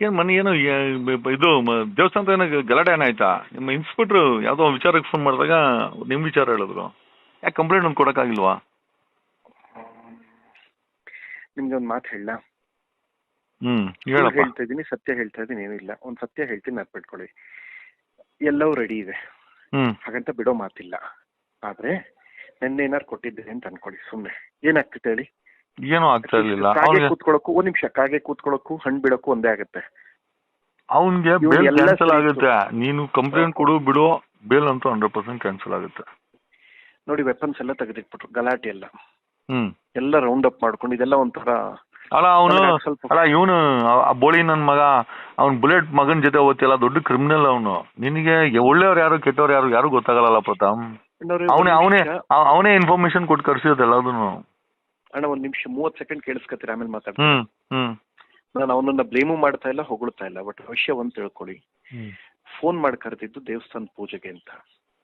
ಏನ್ ಮನೆ ಏನು ಇದು ದೇವಸ್ಥಾನದ ಏನೋ ಗಲಾಟೆ ಏನಾಯ್ತಾ ನಿಮ್ಮ ಇನ್ಸ್ಪೆಕ್ಟ್ರು ಯಾವುದೋ ವಿಚಾರಕ್ಕೆ ಫೋನ್ ಮಾಡಿದಾಗ ನಿಮ್ ವಿಚಾರ ಹೇಳಿದ್ರು. ಯಾಕೆ ಕಂಪ್ಲೇಂಟ್ ಒಂದು ಕೊಡಕ್ಕಾಗಿಲ್ವಾ? ನಿಮ್ಗೆ ಒಂದು ಮಾತು ಹೇಳ ಹ್ಮ್ ಹೇಳಪ್ಪ. ಹೇಳ್ತಾ ಇದೀನಿ ಸತ್ಯ ಹೇಳ್ತಾ ಇದೀನಿ ಇಲ್ಲ ಒಂದ್ ಸತ್ಯ ಹೇಳ್ತೀನಿ ನೆನ್ಪಿಟ್ಕೊಳ್ಳಿ ಎಲ್ಲವೂ ರೆಡಿ ಇದೆ. ಹ್ಮ್. ಹಾಗಂತ ಬಿಡೋ ಮಾತಿಲ್ಲ. ಆದ್ರೆ ನೆನ್ನೆ ಏನಾರು ಕೊಟ್ಟಿದ್ದೆ ಅಂತ ಅನ್ಕೊಳ್ಳಿ ಸುಮ್ನೆ. ಏನಾಗ್ತಿತ್ತು ಹೇಳಿ? ಏನೂ ಆಗ್ತಾ ಇರ್ಲಿಲ್ಲ. ಕಾಗೆ ಕೂತ್ಕೊಳಕ್ಕೂ ಕೂತ್ಕೊಳ್ಳೋಕು ಒಂದ್ ನಿಮಿಷ ಕಾಗೆ ಕೂತ್ಕೊಳ್ಳೋಕು ಹಣ್ಣು ಬಿಡೋಕು ಒಂದೇ ಆಗುತ್ತೆ. ಅವನ್ಗೆ ಬೇಲ್ ಕ್ಯಾನ್ಸಲ್ ಆಗುತ್ತೆ. ನೀನು ಕಂಪ್ಲೇಂಟ್ ಕೊಡು ಬಿಡು ಬೇಲ್ ಅಂತೂ ಹಂಡ್ರೆಡ್ ಪರ್ಸೆಂಟ್ ಕ್ಯಾನ್ಸಲ್ ಆಗುತ್ತೆ. ನೋಡಿ ವೆಪನ್ಸ್ ಎಲ್ಲ ತೆಗೆದಿಟ್ಬಿಟ್ರು ಗಲಾಟೆ ಎಲ್ಲ. ಹ್ಮ್. ಎಲ್ಲ ರೌಂಡ್ ಅಪ್ ಮಾಡ್ಕೊಂಡು ಇದೆಲ್ಲ ಒಂಥರ ಅಲ್ಲ ಅವನು ಅಲ್ಲ ಇವನು ಆ ಬೋಳಿ ನನ್ ಮಗ ಅವ್ನ್ ಬುಲೆಟ್ ಮಗನ್ ಜೊತೆ ಓದ್ತಿಲ್ಲ ದೊಡ್ಡ ಕ್ರಿಮಿನಲ್ ಅವನು. ನಿನಗೆ ಒಳ್ಳೆಯವ್ರು ಯಾರು ಕೆಟ್ಟವ್ರು ಯಾರು ಯಾರು ಗೊತ್ತಾಗಲ್ಲ ಪ್ರತಾಪ್. ಅವನೇ ಅವನೇ ಅವನೇ ಇನ್ಫಾರ್ಮೇಶನ್ ಕೊಟ್ಟು ಕರ್ಸಿರೋದು ಎಲ್ಲದನ್ನು ಅಣ್ಣ ಒಂದ್ ನಿಮಿಷ ಮೂವತ್ ಸೆಕೆಂಡ್ ಕೇಳಿಸ್ಕತ್ತೀರ ಆಮೇಲೆ ಮಾತಾಡ್ತೀನಿ. ನಾನು ಅವನನ್ನ ಬ್ಲೇಮು ಮಾಡ್ತಾ ಇಲ್ಲ ಹೊಗಳ್ತಾ ಇಲ್ಲ ಬಟ್ ವಿಷಯ ಒಂದ್ ತಿಳ್ಕೊಳ್ಳಿ. ಫೋನ್ ಮಾಡಿ ಕರೆದಿದ್ದು ದೇವಸ್ಥಾನ ಪೂಜೆಗೆ ಅಂತ.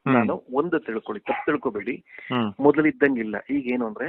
ನಾನು ಒಂದು ತಿಳ್ಕೊಳ್ಳಿ ತಪ್ಪು ತಿಳ್ಕೊಬೇಡಿ. ಮೊದಲಿದ್ದಂಗಿಲ್ಲ. ಈಗ ಏನು ಅಂದ್ರೆ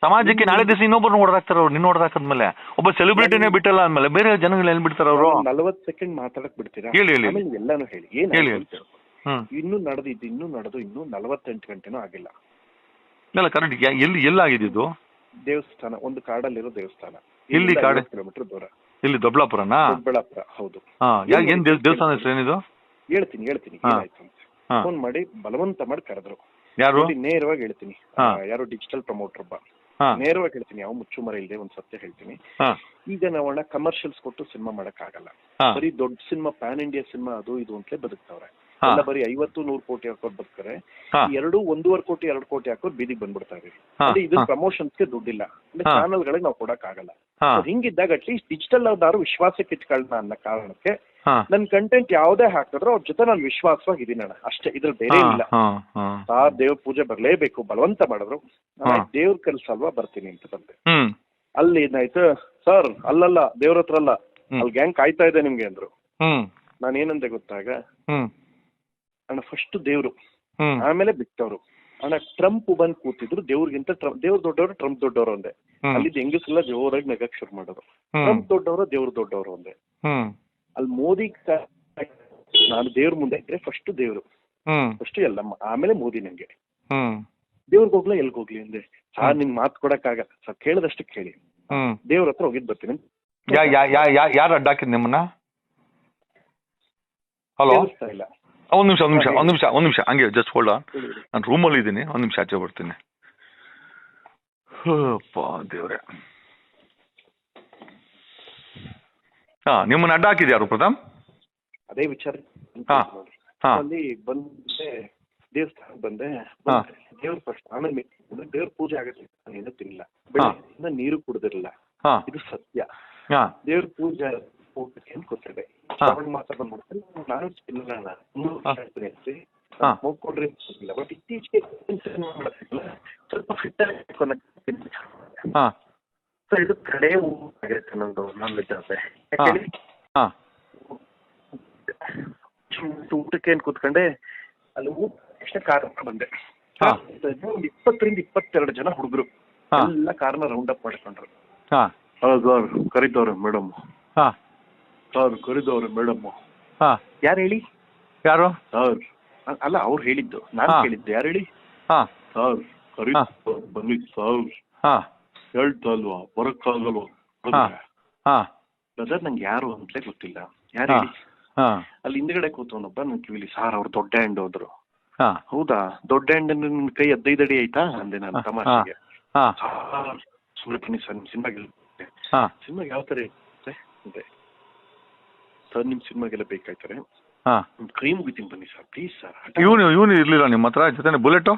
ಸಮಾಜಕ್ಕೆ ನಾಳೆ ದಿವಸ ಇನ್ನೊಬ್ಬರು ಹೊಡೆದಾಕ್ತಾರ ಅವ್ರು ನಿನ್ನ ಹೊಡೆದಾಕದ್ಮೇಲೆ ಒಬ್ಬ ಸೆಲೆಬ್ರಿಟಿನೇ ಬಿಟ್ಟಲ್ಲ ಅಂದ್ಮೇಲೆ ಬೇರೆ ಜನಗಳು ಎಲ್ಲಿ ಬಿಡ್ತಾರ ಅವರು? ನಲವತ್ತು ಸೆಕೆಂಡ್ ಮಾತಾಡಕ್ ಬಿಡ್ತೀರಾ? ಹೇಳಿ, ಹೇಳಿ. ಆಮೇಲೆ ಎಲ್ಲಾನು ಹೇಳಿ. ಏನ್ ಹೇಳಿ, ಇನ್ನು ಹೇಳಿ. ಅಂತ. ಹ್ಮ್. ಇನ್ನೂ ನಡೆದಿದ್ದು ಇನ್ನೂ ನಡೆದು ಇನ್ನೂ ನಲವತ್ತೆಂಟು ಗಂಟೆನೂ ಆಗಿಲ್ಲ. ಇಲ್ಲ ಕರೆಕ್ಟ್. ಎಲ್ಲಿ ಎಲ್ಲಾಗಿದ್ದು ದೇವಸ್ಥಾನ ಒಂದು ಕಾಡಲ್ಲಿರೋ ದೇವಸ್ಥಾನ. ಇಲ್ಲಿ ಕಾಡು? ಕಿಲೋಮೀಟರ್ ದೂರ. ಇಲ್ಲಿ ದೊಬ್ಲಾಪುರನಾ ದೊಡ್ಡಬಳ್ಳಾಪುರ ಹೌದು. ಹಾ ಏನ್ ದೇವ್- ದೇವಸ್ಥಾನ ಹೆಸರು ಏನಿದು ಹೇಳ್ತೀನಿ ಹೇಳ್ತೀನಿ. ಹಾ. ಏನಾಯ್ತು ಅಂತ. ಹಾ. ಫೋನ್ ಮಾಡಿ ಬಲವಂತ ಮಾಡಿ ಕರೆದ್ರು. ಯಾರು? ನೋಡಿ, ನೇರವಾಗಿ ಹೇಳ್ತೀನಿ. ಯಾರು ಆ, ಯಾರೋ ಡಿಜಿಟಲ್ ಪ್ರಮೋಟರ್ ಒಬ್ಬ. ನೇರವಾಗಿ ಹೇಳ್ತೀನಿ ಯಾವ ಮುಚ್ಚುಮರ ಇಲ್ಲದೆ ಒಂದ್ ಸತ್ಯ ಹೇಳ್ತೀನಿ. ಈಗ ನಾವಣ್ಣ ಕಮರ್ಷಿಯಲ್ಸ್ ಕೊಟ್ಟು ಸಿನಿಮಾ ಮಾಡಕ್ ಆಗಲ್ಲ ಬರೀ ದೊಡ್ಡ ಸಿನಿಮಾ ಪ್ಯಾನ್ ಇಂಡಿಯಾ ಸಿನಿಮಾ ಅದು ಇದು ಅಂತಲೇ ಬದುಕ್ತಾವ್ರೆ. ಎಲ್ಲ ಬರೀ ಐವತ್ತು ನೂರು ಕೋಟಿ ಹಾಕೋರ್ ಬರ್ತಾರೆ ಎರಡು ಒಂದೂವರೆ ಕೋಟಿ ಎರಡು ಕೋಟಿ ಹಾಕೋರ್ ಬೀದಿಗೆ ಬಂದ್ಬಿಡ್ತಾರೆ ಇದು ಅಂದ್ರೆ ಪ್ರಮೋಷನ್ಸ್ ಹಾ. ಪ್ರಮೋಷನ್ಸ್ಗೆ ದುಡ್ಡಿಲ್ಲ. ಅಂದ್ರೆ ಚಾನಲ್ ಗಳಿಗೆ ನಾವು ಕೊಡಕ್ ಆಗಲ್ಲ ಹಿಂಗಿದ್ದಾಗ ಅಟ್ಲೀಸ್ಟ್ ಡಿಜಿಟಲ್ ಅವ್ರದಾರು ವಿಶ್ವಾಸಕ್ಕೆ ಇಟ್ಕೊಳ್ಳೋಣ ಅನ್ನೋ ಕಾರಣಕ್ಕೆ ನನ್ ಕಂಟೆಂಟ್ ಯಾವ್ದೇ ಹಾಕಿದ್ರು ಅವ್ರ ಜೊತೆ ನಾನು ವಿಶ್ವಾಸವಾಗಿ ಇದೀನಿ ಅಣ್ಣ ಅಷ್ಟೇ ಇದ್ರ ಬೇರೆ ಇಲ್ಲ ಆ ದೇವ್ರ ಪೂಜೆ ಬರ್ಲೇಬೇಕು ಬಲವಂತ ಮಾಡಿದ್ರು. ದೇವ್ರ ಕೆಲಸ ಅಲ್ವಾ ಬರ್ತೀನಿ ಅಂತ ಬಂದೆ. ಅಲ್ಲಿ ಏನಾಯ್ತು? ಸರ್ ಅಲ್ಲಲ್ಲ ದೇವ್ರ ಹತ್ರ ಅಲ್ಲ. ಅಲ್ಲಿ ಗ್ಯಾಂಗ್ ಕಾಯ್ತಾ ಇದೆ ನಿಮ್ಗೆ ಅಂದ್ರು. ನಾನೇನಂದೆ ನಾನು ಏನಂದೆ ಗೊತ್ತಾಗ ಅಣ್ಣ ಫಸ್ಟ್ ದೇವ್ರು. ಆಮೇಲೆ ಬಿಟ್ಟವ್ರು. ಅಣ್ಣ ಟ್ರಂಪ್ ಬಂದ್ ಕೂತಿದ್ರು ದೇವ್ರಿಗಿಂತ ಟ್ರಂಪ್ ದೇವ್ರ ದೊಡ್ಡವರು ಟ್ರಂಪ್ ದೊಡ್ಡವರು ಒಂದೇ ಅಲ್ಲಿ ಹೆಂಗಸೆಲ್ಲ ಜೋರಾಗಿ ನಗಕ್ ಶುರು ಮಾಡೋರು. ಟ್ರಂಪ್ ದೊಡ್ಡವರು ದೇವ್ರ ದೊಡ್ಡವರು ಒಂದೇ ಅಲ್ಲಿ ಮೋದಿ ನಾನು ದೇವ್ರ ಮುಂದೆ ಇದ್ರೆ ಫಸ್ಟ್ ದೇವ್ರು. ಫಸ್ಟ್ ಎಲ್ಲ ಆಮೇಲೆ ಮೋದಿ ನಂಗೆ. ದೇವ್ರಿಗೆ ಹೋಗ್ಲಾ ಎಲ್ಗ್ ಹೋಗ್ಲಿ ಅಂದೆ. ಸಾರ್ ನಿಂಗ್ ಮಾತು ಕೊಡಕ್ಕಾಗಲ್ಲ ಸರ್ ಕೇಳದಷ್ಟು ಕೇಳಿ. ದೇವ್ರ ಹತ್ರ ಹೋಗಿದ್ ಬರ್ತೀನಿ. ಯಾರು ಅಡ್ಡಾಕಿದ್ ನಿಮ್ಮನ್ನ? ಹಲೋ? ಇಲ್ಲ. ಒಂದ್ ನಿಮಿಷ ಒಂದ್ ನಿಮಿಷ ಒಂದ್ ನಿಮಿಷ ಒಂದ್ ನಿಮಿಷ. ಹಂಗೆ ಜಸ್ಟ್ ಹೋಲ್ಡ್ ನಾನು ರೂಮಲ್ಲಿ ಇದ್ದೀನಿ ಒಂದ್ ನಿಮಿಷ ಆಚೆ ಬರ್ತೀನಿ. ಅಪ್ಪ ದೇವ್ರೆ. ಹಾ ನಿಮ್ಮನ್ನ ಅಡ್ಡ ಹಾಕಿದ್ಯಾರು ಪ್ರಥಮ್ ಅದೇ ವಿಚಾರ. ಹಾ. ಹಾ. ಅಲ್ಲಿ ಬಂದೆ ದೇವಸ್ಥಾನಕ್ಕೆ ಬಂದೆ. ದೇವ್ರ ಫಸ್ಟ್ ಆಮೇಲೆ. ದೇವ್ರ ಪೂಜೆ ಆಗುತ್ತೆ. ನಾನು ಏನೂ ತಿನ್ನಿಲ್ಲ. ಬೆಳಗ್ಗೆಯಿಂದ ನೀರು ಕುಡ್ದಿರಲಿಲ್ಲ ಹಾ. ಇದು ಸತ್ಯ. ಹಾ. ದೇವ್ರ ಪೂಜೆ ಊಟಕ್ಕೆ ಅಂತ ಮಾತ್ರ ಬಂದ್ಬಿಡ್ತಾರೆ ನಾನು ನಾನು ಬಟ್ ಇತ್ತೀಚೆಗೆ ಸ್ವಲ್ಪ ಫಿಟ್ ಸೊ ಇದು ಕಡೆ ಆಗಿರುತ್ತೆ ನಂದು ನಾನ್ ವೆಜ್ ಆದ್ರೆ ಊಟಕ್ಕೆ ಏನ್ ಕೂತ್ಕೊಂಡೆ ಅಲ್ಲಿ ಊಟ ತಕ್ಷಣ ಕಾರ್ ಬಂದೆ. ಒಂದು ಇಪ್ಪತ್ತರಿಂದ ಇಪ್ಪತ್ತೆರಡು ಜನ ಹುಡುಗರು. ಎಲ್ಲ ಕಾರ್ನ ರೌಂಡ್ ಅಪ್ ಮಾಡ್ಕೊಂಡ್ರು. ಕರಿತವ್ರೆ ಮೇಡಮ್ ಸರ್ ಕರಿದವ್ರೆ ಮೇಡಮ್. ಹಾ. ಯಾರು ಹೇಳಿ? ಯಾರು? ಸರ್. ಅಲ್ಲ ಅವ್ರು ಹೇಳಿದ್ದು. ನಾನು ಹಾ. ಕೇಳಿದ್ದು. ಯಾರು ಹೇಳಿ? ಹಾ. ಸರ್ ಕರಿ ಹಾ. ಬನ್ನಿ ಸರ್. ಹಾ. ಹೇಳ್ತಾ ಅಲ್ವಾ ಬರಕ್ಕಾಗಲ್ವಾ? ಹಾ. ಹಾ. ಬ್ರದರ್ ನಂಗೆ ಯಾರು ಅಂತಲೇ ಗೊತ್ತಿಲ್ಲ. ಯಾರು ಹಾ ಹೇಳಿ? ಹಾ. ಅಲ್ಲಿ ಹಿಂದ್ಗಡೆ ಕೂತವನೊಬ್ಬ ನನ್ ಕಿವಿಲಿ ಸಾರ್ ಅವ್ರು ದೊಡ್ಡ ಹ್ಯಾಂಡ್ ಹೋದ್ರು. ಹಾ. ಹೌದಾ? ದೊಡ್ಡ ಹ್ಯಾಂಡ್ ನಿನ್ ಕೈ ಹದಿನೈದು ಅಡಿ ಆಯ್ತಾ? ಅಂದೆ ನಾನು ಹಾ. ತಮಾಷೆಗೆ. ಹಾ. ಬನ್ನಿ ಸರ್ ನಿಮ್ ಸಿನಿಮಾಗೆ ಹಾ. ಸಿನಿಮಾಗೆ ಯಾವ ತರ ಇರುತ್ತೆ? ಅಂದೆ. ಸರ್ ನಿಮ್ ಸಿನಿಮಾಗೆಲ್ಲ ಬೇಕಾಯ್ತಾರೆ. ಹಾ. ಒಂದು ಕೈ ಮುಗಿತೀನಿ ಬನ್ನಿ ಸರ್ ಪ್ಲೀಸ್ ಸರ್. ಇವನು ಇವನು ಇರ್ಲಿಲ್ಲ ನಿಮ್ಮ ಹತ್ರ ಜೊತೆ ಬುಲೆಟು?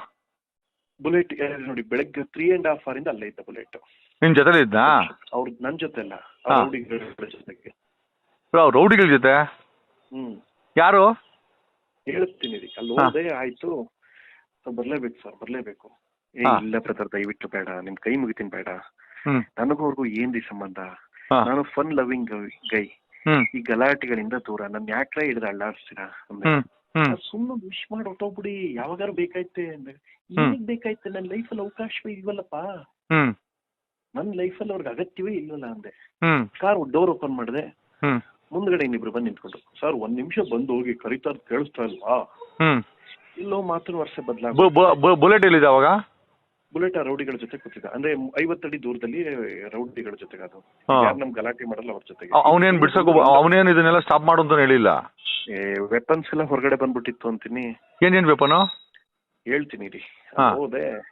ಬುಲೆಟ್ ನೋಡಿ ಬೆಳಗ್ಗೆ ತ್ರೀ ಅಂಡ್ ಹಾಫ್ ಇಂದ ಅಲ್ಲೇ ಇದ್ದ ಬುಲೆಟ್. ನಿಮ್ ಜೊತೆ ಇದ್ನಾ ಅವ್ರ ನನ್ ಜೊತೆ ಅಲ್ಲ ಹಾ. ರೌಡಿಗಳ ಜೊತೆಗೆ. ರೌಡಿಗಳ ಜೊತೆ? ಹ್ಮ್. ಯಾರು? ಹೇಳ್ತೀನಿ ರೀ ಅಲ್ಲಿ ಹಾ. ಹೋದೆ ಆಯ್ತು. ಬರ್ಲೇಬೇಕು ಸರ್ ಬರ್ಲೇಬೇಕು. ಏ ಹಾ. ಇಲ್ಲ ಬ್ರದರ್ ದಯವಿಟ್ಟು ಬೇಡ. ನಿಮ್ ಕೈ ಮುಗಿತೀನಿ ಬೇಡ. ಹ್ಮ್. ನನಗೂ ಅವ್ರಿಗೂ ಏನ್ ರೀ ಸಂಬಂಧ? ಹಾ. ನಾನು ಫನ್ ಲವಿಂಗ್ ಗೈ ಈ ಗಲಾಟೆಗಳಿಂದ ದೂರ. ನನ್ ಯಾಕ್ರ ಹಿಡಿದು ಅಳ್ಳಾಡ್ಸ್ತೀರಾ ಅಂದ್ರೆ ಸುಮ್ಮನೆ ವಿಶ್ ಮಾಡಿ ಹೊಟ್ಟೋಗ್ಬಿಡಿ ಯಾವಾಗಾರು ಬೇಕಾಯ್ತೆ ಅಂದ್ರೆ ಈಗ ಬೇಕಾಯ್ತೆ? ನನ್ನ ಲೈಫಲ್ಲಿ ಅವಕಾಶವೇ ಇಲ್ವಲ್ಲಪ್ಪ. ನನ್ನ ಲೈಫಲ್ಲಿ ಅವ್ರಿಗೆ ಅಗತ್ಯವೇ ಇಲ್ವಲ್ಲ ಅಂದೆ. ಕಾರ್ ಡೋರ್ ಓಪನ್ ಮಾಡಿದೆ. ಮುಂದ್ಗಡೆ ಇನ್ನಿಬ್ರು ಬಂದು ನಿಂತ್ಕೊಂಡು ಸರ್ ಒಂದ್ ನಿಮಿಷ ಬಂದು ಹೋಗಿ ಕರಿತಾ ಇರೋದ್ ಕೇಳಿಸ್ತಾ ಇಲ್ವಾ? ಇಲ್ಲೋ ಮಾತ್ರ ವರ್ಷ ಬದಲಾಗ ಬುಲೆಟ್ ಎಲ್ಲಿದೆ ಅವಾಗ? ಬುಲೆಟ್ ಆ ರೌಡಿಗಳ ಜೊತೆ ಕೂತಿದ್ದ. ಅಂದ್ರೆ ಐವತ್ತಡಿ ದೂರದಲ್ಲಿ ರೌಡಿಗಳ ಜೊತೆಗೆ ಅದು. ಯಾರು ನಮ್ ಗಲಾಟೆ ಮಾಡಲ್ಲ ಅವ್ರ ಜೊತೆ ಅವ್- ಅವನೇನ್ ಬಿಡ್ಸಕ್ ಅವನೇನ್ ಇದನ್ನೆಲ್ಲ ಸ್ಟಾಪ್ ಮಾಡು ಅಂತ ಹೇಳಿಲ್ಲ? ವೆಪನ್ಸ್ ಎಲ್ಲ ಹೊರಗಡೆ ಬಂದ್ಬಿಟ್ಟಿತ್ತು ಅಂತೀನಿ. ಏನೇನ್ ವೆಪನ್ ಹೇಳ್ತೀನಿ ರೀ. ಹೋದೆ.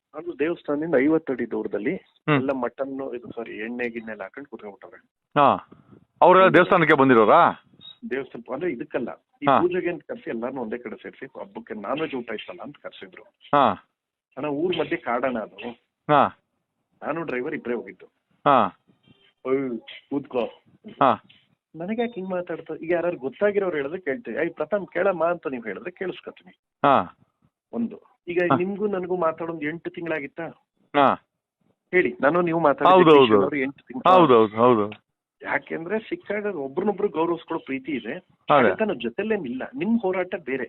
ಅದು ದೇವಸ್ಥಾನದಿಂದ ಐವತ್ತಡಿ ದೂರದಲ್ಲಿ ಹ್ಮ್. ಎಲ್ಲ ಮಟನ್ ಇದು ಸಾರಿ ಎಣ್ಣೆ ಗಿಣ್ಣೆ ಎಲ್ಲ ಹಾಕೊಂಡು ಕುತ್ಕೊಂಡ್ಬಿಟ್ಟವ್ರೆ ಅವ್ರ. ಅವರೆಲ್ಲ ದೇವಸ್ಥಾನಕ್ಕೆ ಬಂದಿರೋರಾ? ದೇವಸ್ಥಾನ ಅಂದ್ರೆ ಇದಕ್ಕಲ್ಲ. ಈ ಹಾ. ಪೂಜೆಗೆ ಅಂತ ಕರ್ಸಿ ಎಲ್ಲಾರು ಒಂದೇ ಕಡೆ ಸೇರಿಸಿ ಹಬ್ಬಕ್ಕೆ ನಾನ್ ವೆಜ್ ಊಟ ಇಷ್ಟಲ್ಲ ಅಂತ ಕರ್ಸಿದ್ರು. ಹಾ. ಅಣ್ಣ ಊರ್ ಮಧ್ಯೆ ಕಾಡಣ ಅದು. ಹಾ. ನಾನು ಡ್ರೈವರ್ ಇಬ್ಬರೇ ಹೋಗಿದ್ದು. ಹಾ. ಕೂತ್ಕೋ. ಹಾ. ನನಗೆ ಯಾಕೆ ಹಿಂಗ್ ಮಾತಾಡ್ತಾ ಈಗ ಯಾರು ಗೊತ್ತಾಗಿರೋರು ಹೇಳಿದ್ರೆ ಕೇಳ್ತೀವಿ. ಐ ಪ್ರಥಮ್ ಕೇಳಮ್ಮ ಅಂತ ನೀವು ಹೇಳಿದ್ರೆ ಕೇಳಿಸ್ಕೊತೀನಿ. ಹಾ. ಒಂದು. ಈಗ. ನಿಮ್ಗೂ ನನಗೂ ಮಾತಾಡೋದು ಎಂಟು ತಿಂಗಳಾಗಿತ್ತಾ? ಹಾ. ಹೇಳಿ. ನಾನು ನೀವು. ಮಾತಾಡೋದು ಎಂಟು ತಿಂಗಳು. ಹೌದು ಹೌದು ಹೌದು. ಯಾಕೆಂದ್ರೆ ಸಿಕ್ಕಾಗ ಒಬ್ರನ್ನೊಬ್ರು ಗೌರವಿಸ್ಕೊಳ್ಳೋ ಪ್ರೀತಿ ಇದೆ. ನನ್ನ ಜೊತೆಲೇನಿಲ್ಲ ನಿಮ್ ಹೋರಾಟ ಬೇರೆ.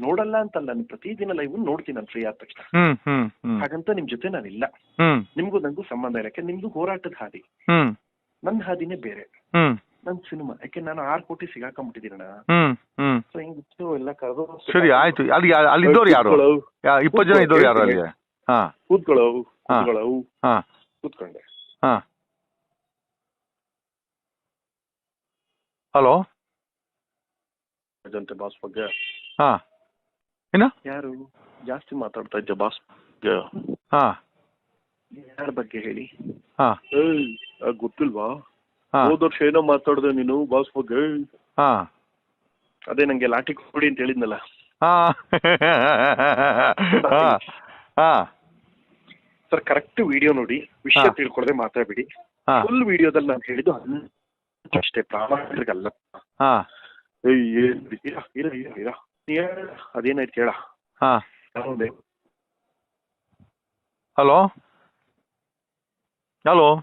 ನೋಡಲ್ಲ ಅಂತಲ್ಲ ನಾನು ಪ್ರತಿದಿನ ಲೈವ್ ನೋಡ್ತೀನಿ ನಾನು ಫ್ರೀ ಆದ ತಕ್ಷಣ. ಹ್ಮ್ ಹ್ಮ್ ಹ್ಮ್. ಹಾಗಂತ ನಿಮ್ ಜೊತೆ ನಾನಿಲ್ಲ ಹ್ಮ್. ನಿಮ್ಗೂ ನಂಗೂ ಸಂಬಂಧ ಇಲ್ಲ. ಯಾಕೆ ನಿಮ್ದು ಹೋರಾಟದ ಹಾದಿ. ಹ್ಮ್. ನನ್ನ ಹಾದಿನೇ ಬೇರೆ. ಹ್ಮ್. ನನ್ ಸಿನಿಮಾ. ಯಾಕೆ ನಾನು ಆರ್ ಕೋಟಿ ಸಿಗಾಕೊಂಡ್ಬಿಟ್ಟಿದ್ದೀನಣ್ಣ. ಹ್ಮ್ ಹ್ಮ್. ಸೊ ಹಿಂಗಿತ್ತು ಎಲ್ಲ ಕರೆದು ಸರಿ ಆಯ್ತು. ಅಲ್ಲಿ ಅಲ್ಲಿದ್ದವ್ರು ಯಾರು? ಇಪ್ಪತ್ತು ಜನ ಇದ್ದವ್ರು ಯಾರು ಅಲ್ಲಿ? ಹಾ. ಕೂತ್ಕೊಳ್ಳೋ ಹಾ. ಕೂತ್ಕೊಂಡೆ. ಹಾ. ಹಲೋ? ಅದಂತೆ ಬಾಸ್ ಬಗ್ಗೆ. ಹಾ. ಏನ ಯಾರು? ಜಾಸ್ತಿ ಮಾತಾಡ್ತಾ ಇದ್ದೆ ಬಾಸ್ ಬಗ್ಗೆ. ಹಾ. ಯಾರ ಬಗ್ಗೆ ಹೇಳಿ? ಹಾ. ಗೊತ್ತಿಲ್ವಾ? ಹೋದ ವರ್ಷ ಏನೋ ಮಾತಾಡ್ದೆ ನೀನು ಬಾಸ್ ಬಗ್ಗೆ. ಹಾ. ಅದೇ ನಂಗೆ ಲಾಟಿ ಕೊಡಿ ಅಂತ ಹೇಳಿದ್ನಲ್ಲ. ಹಾ. ಹಾಂ. ಹಾಂ. ಸರ್ ಕರೆಕ್ಟ್ ವಿಡಿಯೋ ನೋಡಿ ವಿಷಯ ಹಾ. ತಿಳ್ಕೊಳ್ದೆ ಮಾತಾಡ್ಬಿಡಿ. ಹಾ. ಫುಲ್ ವಿಡಿಯೋದಲ್ಲಿ ನಾನು ಹೇಳಿದ್ದು ಹನ್- ಅಷ್ಟೇ ಪ್ರಾಮಾಣಿಕರಿಗಲ್ಲ. ಹಾ. ಏಯ್ ಏನ್ ಇರ ಇರ ಇರ ಇರ. ನೀ ಹೇಳ ಅದೇನಾಯ್ತು ಹೇಳ ಹಾ. ಯಾವ್ದೇ ಹಲೋ? ಹಲೋ?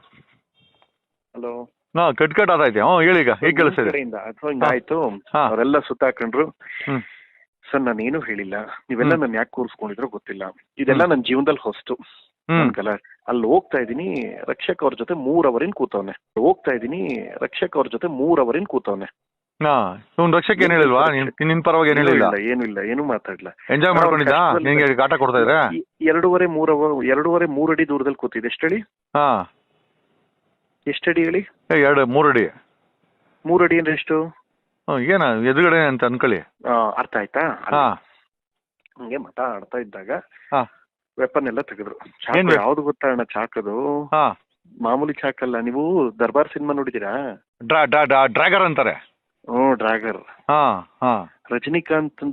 ಹಲೋ? ಹಾ ಕಟ್ ಕಟ್ ಆತೈತೆ ಹ್ಞೂ ಹೇಳಿ ಈಗ ಈಗ ಕೇಳಿಸ್ತಿದೆ ಕಡೆಯಿಂದ. ಅಥವಾ ಹಿಂಗಾಯ್ತು. ಹಾ. ಅವರೆಲ್ಲ ಸುತ್ತಾಕೊಂಡ್ರು. ಹ್ಮ್. ಸರ್ ನಾನೇನು ಹೇಳಿಲ್ಲ. ನೀವೆಲ್ಲ ನನ್ನ ನನ್ ಯಾಕೆ ಕೂರಿಸ್ಕೊಂಡಿದ್ರೋ ಗೊತ್ತಿಲ್ಲ. ಇದೆಲ್ಲ ನನ್ನ ಜೀವನದಲ್ಲಿ ಹೊಸ್ತು ಅನ್ಕಲ್ಲ ಅಲ್ಲಿ ಹೋಗ್ತಾ ಇದೀನಿ ರಕ್ಷಕ್ ಅವ್ರ ಜೊತೆ ಮೂರ್ ಅವರಿನ್ ಕೂತವ್ನೆ. ಹೋಗ್ತಾ ಇದೀನಿ ರಕ್ಷಕ್ ಅವ್ರ ಜೊತೆ ಮೂರ್ ಅವರಿನ್ ಕೂತವ್ನೆ ರಕ್ಷಕ್ ಏನ್ ಹೇಳಿಲ್ವಾ? ನಿನ್ ಪರವಾಗಿ ಏನ್ ಹೇಳಿಲ್ಲ? ಏನು ಇಲ್ಲ ಏನು ಮಾತಾಡ್ಲ. ಎಂಜಾಯ್ ಮಾಡ್ಕೊಂಡಿದ್ದ? ನಿಂಗೆ ಕಾಟ ಕೊಡ್ತಾ ಇದ್ರ? ಎರಡೂವರೆ ಮೂರ್ ಅವರ್ ಎರಡೂವರೆ ಮೂರ್ ಅಡಿ ದೂರದಲ್ಲಿ ಕೂತಿದ್ದೆ. ಎಷ್ಟಡಿ? ಹಾ. ಎಷ್ಟಡಿ ಹೇಳಿ? ಎರಡು ಮೂರ್ ಅಡಿ ಮೂರ್ ಅಡಿ ಅಂದ್ರೆ ಎಷ್ಟು? ಹ್ಮ್, ಏನ ಎದುರುಗಡೆ ಅಂತ ಅನ್ಕೊಳ್ಳಿ. ಆ, ಅರ್ಥ ಆಯ್ತಾ? ಹಾ. ಹಂಗೆ ಆಡ್ತಾ ಇದ್ದಾಗ ಹಾ. ವೆಪನ್ ಎಲ್ಲ ತೆಗೆದ್ರು. ಏನ್ ಚಾಕು ವೆ- ಯಾವ್ದು ಗೊತ್ತಾ ಅಣ್ಣ ಚಾಕದು? ಹಾ. ಮಾಮೂಲಿ ಚಾಕಲ್ಲ ನೀವು ದರ್ಬಾರ್ ಸಿನಿಮಾ ನೋಡಿದೀರಾ ಡ್ರಾ ಡ್ರಾ ಡ್ರಾ ಡ್ರ್ಯಾಗರ್ ಅಂತಾರೆ. ಹ್ಮ್ ಡ್ರ್ಯಾಗರ್ ಹಾ ಹಾ. ರಜನಿಕಾಂತ್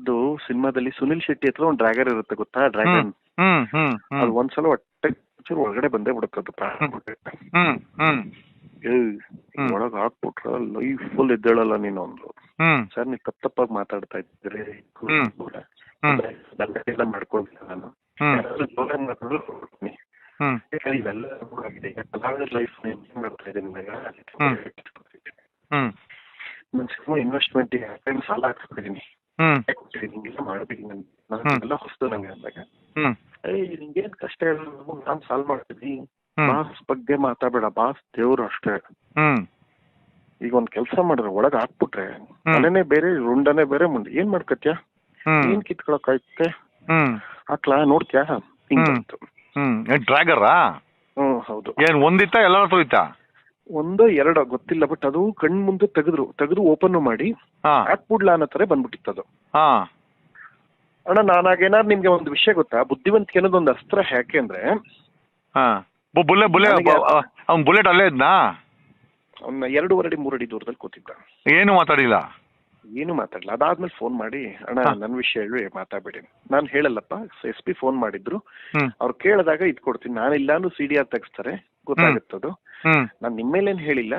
ಸಿನಿಮಾದಲ್ಲಿ ಸುನಿಲ್ ಶೆಟ್ಟಿ ಹತ್ರ ಒಂದ್ ಡ್ರಾಗರ್ ಇರುತ್ತೆ ಗೊತ್ತಾ? ಡ್ರ್ಯಾಗನ್. ಹ್ಮ್ ಹ್ಮ್ ಅದು ಒಂದ್ಸಲ ಹೊಟ್ಟೆ ಚೂರು ಒಳಗಡೆ ಬಂದೇ ಪ್ರಾಣ ಬಿಡುತ್ತೆ. ಹ್ಮ್ ಹ್ಮ್ ಏಯ್, ಹ್ಮ್. ಒಳಗ್ ಹಾಕ್ಬಿಟ್ರ ಲೈಫ್ ಫುಲ್ ಎದ್ದೇಳಲ್ಲ ನೀನು ಅಂದ್ರು. ಸರ್ ನೀವು ತಪ್ಪ ತಪ್ಪಾಗಿ ಮಾತಾಡ್ತಾ ಇದ್ದೀರಿ. ಎಲ್ಲ ಮಾಡ್ಕೊಂಡಿಲ್ಲ ನಾನು. ಇವೆಲ್ಲ ಲೈಫ್ ಮಾಡ್ತಾ ಇದ್ದೀನಿ ಇನ್ವೆಸ್ಟ್ಮೆಂಟ್ ಸಾಲ ಹಾಕ್ಸ್ಬಿಟ್ಟಿದ್ದೀನಿ. ನನಗೆಲ್ಲ ಹೊಸ್ತು ನಂಗೆ ಅಂದಾಗ. ಏನ್ ಏಯ್ ನಿಂಗೇನ್ ಕಷ್ಟ ಹೇಳ ನಾನ್ ಸಾಲ್ವ್ ಮಾಡ್ತೀನಿ ಬಾಸ್ ಬಗ್ಗೆ ಮಾತಾಡಬೇಡ. ಬಾಸ್ ದೇವ್ರು ಅಷ್ಟೇ. ಈಗ ಒಂದ್ ಕೆಲಸ ಮಾಡಿದ್ರೆ ಒಳಗ್ ಹಾಕ್ಬಿಟ್ರೆ ಮನೆನೇ ಬೇರೆ ರುಂಡನೇ ಬೇರೆ ಮುಂದೆ. ಏನ್ ಮಾಡ್ಕತ್ಯ? ಏನ್ ಕಿತ್ಕೊಳಕ್ ಆಯ್ತೆ ಹಾಕ್ಲಾ ನೋಡ್ತ್ಯಾ? ಹಿಂಗ್ ಹ್ಮ್. ಬಂತು. ಹ್ಮ್. ಏನ್ ಡ್ರ್ಯಾಗರಾ? ಹ್ಮ್ ಹೌದು. ಏನ್ ಒಂದಿತ್ತ ಎಲ್ಲರ ಹತ್ರ ಇತ್ತಾ ಒಂದೋ ಎರಡೋ ಗೊತ್ತಿಲ್ಲ. ಬಟ್ ಅದು ಕಣ್ ಮುಂದೆ ತೆಗೆದ್ರು. ತೆಗೆದು ಓಪನ್ ಮಾಡಿ ಹಾಕ್ಬಿಡ್ಲಾ ಅನ್ನೋ ತರ ಬಂದ್ಬಿಟ್ಟಿತ್ತು ಅದು. ಹಾ. ಅಣ್ಣ ನಾನಾಗೇನಾದ್ರು ನಿಮ್ಗೆ ಒಂದು ವಿಷಯ ಗೊತ್ತಾ? ಬುದ್ಧಿವಂತಿಕೆ ಅನ್ನೋದು ಒಂದು ಅಸ್ತ್ರ ಯಾಕೆ ಅಂದ್ರೆ ಬುಲ್ಲೆ ಬುಲ್ಲೆ ಅವ್ನು ಬುಲೆಟ್ ಅಲ್ಲೇ ಇದ್ನಾ? ಅವ್ನ ಎರಡೂವರೆ ಅಡಿ ಮೂರಡಿ ದೂರದಲ್ಲಿ ಕೂತಿದ್ದ. ಏನು ಮಾತಾಡಿಲ್ಲ? ಏನು ಮಾತಾಡಲ್ಲ ಅದಾದ್ಮೇಲೆ ಫೋನ್ ಮಾಡಿ ಅಣ್ಣ ನನ್ನ ವಿಷಯ ಹೇಳಿ ಮಾತಾಡ್ಬೇಡಿ. ನಾನು ಹೇಳಲ್ಲಪ್ಪ ಎಸ್ ಪಿ ಫೋನ್ ಮಾಡಿದ್ರು. ಅವ್ರು ಕೇಳಿದಾಗ ಇದ್ ಕೊಡ್ತೀನಿ. ನಾನಿಲ್ಲಾನು ಸಿ ಡಿ ಆರ್ ತೆಗಿಸ್ತಾರೆ ಗೊತ್ತಾಗುತ್ತದು ನಾನು ಏನು ಹೇಳಿಲ್ಲ.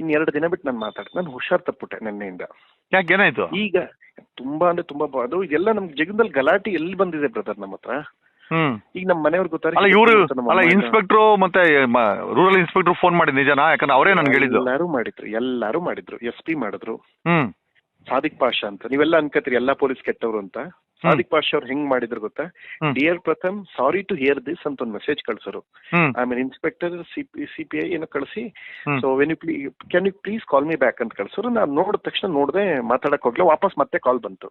ಇನ್ ಎರಡು ದಿನ ಬಿಟ್ಟು ನಾನು ಮಾತಾಡ್ತೀನಿ. ನಾನು ಹುಷಾರ್ ತಪ್ಪುಟ್ಟೆ ನಿನ್ನೆಯಿಂದ. ಯಾಕೆ ಏನಾಯ್ತು? ಈಗ ತುಂಬಾ ಅಂದ್ರೆ ತುಂಬಾ ಅದು ಇದೆಲ್ಲ ನಮ್ ಜಗದಲ್ಲಿ ಗಲಾಟೆ ಎಲ್ಲಿ ಬಂದಿದೆ ಬ್ರದರ್ ನಮ್ಮ ಹತ್ರ ಈಗ ನಮ್ಮ ಮನೆಯವ್ರಿಗೆ ಗೊತ್ತಾರೆ ಅಲ್ಲ ಇವರು ಅಲ್ಲ ಇನ್ಸ್ಪೆಕ್ಟ್ರು ಮತ್ತೆ ರೂರಲ್ ಇನ್ಸ್ಪೆಕ್ಟ್ರು ಫೋನ್ ಮಾಡಿದ್ ನಿಜನಾ? ಯಾಕಂದ್ರೆ ಅವರೇ ನನ್ಗೆ ಹೇಳಿದ್ರು ಎಲ್ಲರೂ ಮಾಡಿದ್ರು ಎಲ್ಲಾರು ಮಾಡಿದ್ರು. ಎಸ್ ಪಿ ಮಾಡಿದ್ರು. ಸಾದಿಕ್ ಪಾಷಾ ಅಂತ. ನೀವೆಲ್ಲ ಅನ್ಕೋತೀರಿ ಎಲ್ಲಾ ಪೊಲೀಸ್ ಕೆಟ್ಟವ್ರು ಅಂತ. ಸಾದಿಕ್ ಪಾಷ ಅವ್ರು ಹೆಂಗ್ ಮಾಡಿದ್ರು ಗೊತ್ತಾ? D dear Pratham sorry to hear this ಅಂತ ಒಂದು ಮೆಸೇಜ್ ಕಳ್ಸರು. ಆಮೇಲೆ ಇನ್ಸ್ಪೆಕ್ಟರ್ ಸಿ ಪಿ ಐ ಏನೋ ಕಳಿಸಿ. So when you plea can you please call me back ಅಂತ ಕಳ್ಸರು. ನಾನು ನೋಡಿದ ತಕ್ಷಣ ನೋಡದೆ ಮಾತಾಡಕ್ ಹೋಗ್ಲ ವಾಪಸ್ ಮತ್ತೆ ಕಾಲ್ ಬಂತು.